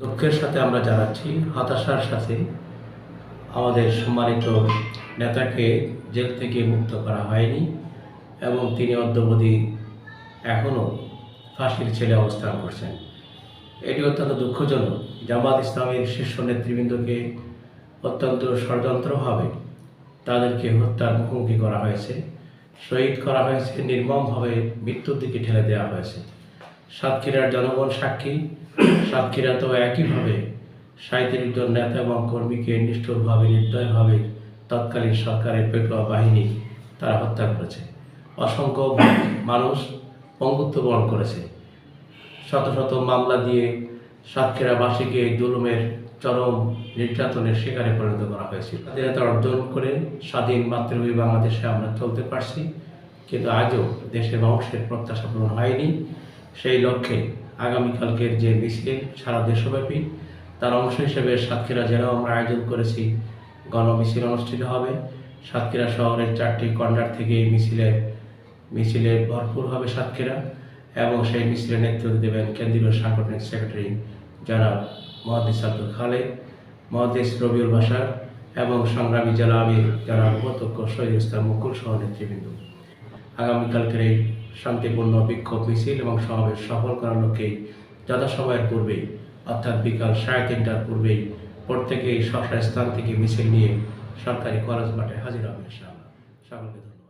দুঃখের সাথে আমরা জানাচ্ছি, হতাশার সাথে আমাদের সম্মানিত নেতাকে জেল থেকে মুক্ত করা হয়নি এবং তিনি অদ্যবধি এখনও ফাঁসির ছেলে অবস্থান করছেন। এটি অত্যন্ত দুঃখজনক। জামাত ইসলামের শীর্ষ নেতৃবৃন্দকে অত্যন্ত ষড়যন্ত্রভাবে তাদেরকে হত্যার মুখোমুখি করা হয়েছে, শহীদ করা হয়েছে, নির্মমভাবে মৃত্যুর দিকে ঠেলে দেওয়া হয়েছে। সাতক্ষীরার জনগণ সাক্ষী। সাতক্ষীরা তো একইভাবে সাঁত্রিশ জন নেতা এবং কর্মীকে নিষ্ঠুরভাবে, নির্দয়ভাবে তৎকালীন সরকারের পেটোয়া বাহিনী তারা হত্যা করেছে। অসংখ্য মানুষ পঙ্গুত্ব বরণ করেছে। শত শত মামলা দিয়ে সাতক্ষীরাবাসীকে জুলুমের চরম নির্যাতনের শিকারে পরিণত করা হয়েছিল। স্বাধীনতা অর্জন করে স্বাধীন মাতৃভূমি বাংলাদেশে আমরা চলতে পারছি, কিন্তু আজও দেশের মানুষের প্রত্যাশা পূরণ হয়নি। সেই লক্ষ্যে আগামীকালকের যে মিছিল সারা দেশব্যাপী, তার অংশ হিসেবে সাতক্ষীরা জেলাও আমরা আয়োজন করেছি। গণমিছিল অনুষ্ঠিত হবে। সাতক্ষীরা শহরের চারটি কর্নার থেকে এই মিছিলে মিছিলে ভরপুর হবে সাতক্ষীরা এবং সেই মিছিলে নেতৃত্ব দেবেন কেন্দ্রীয় সাংগঠনিক সেক্রেটারি জনাব মহাদিস আব্দুল খালেদ মহাদিস রবিউল বাসার এবং সংগ্রামী জেলা আমির জনাব উপত্যক্ষ শহীদ ইসলাম মুকুল সহ নেতৃবৃন্দ। আগামীকালকের এই শান্তিপূর্ণ বিক্ষোভ মিছিল এবং সমাবেশ সফল করার লক্ষ্যে যথাসময়ের পূর্বেই, অর্থাৎ বিকাল সাড়ে তিনটার পূর্বেই, প্রত্যেকেই স্ব স্থান থেকে মিছিল নিয়ে সরকারি কলেজ মাঠে হাজির হবে সকলকে ধন্যবাদ।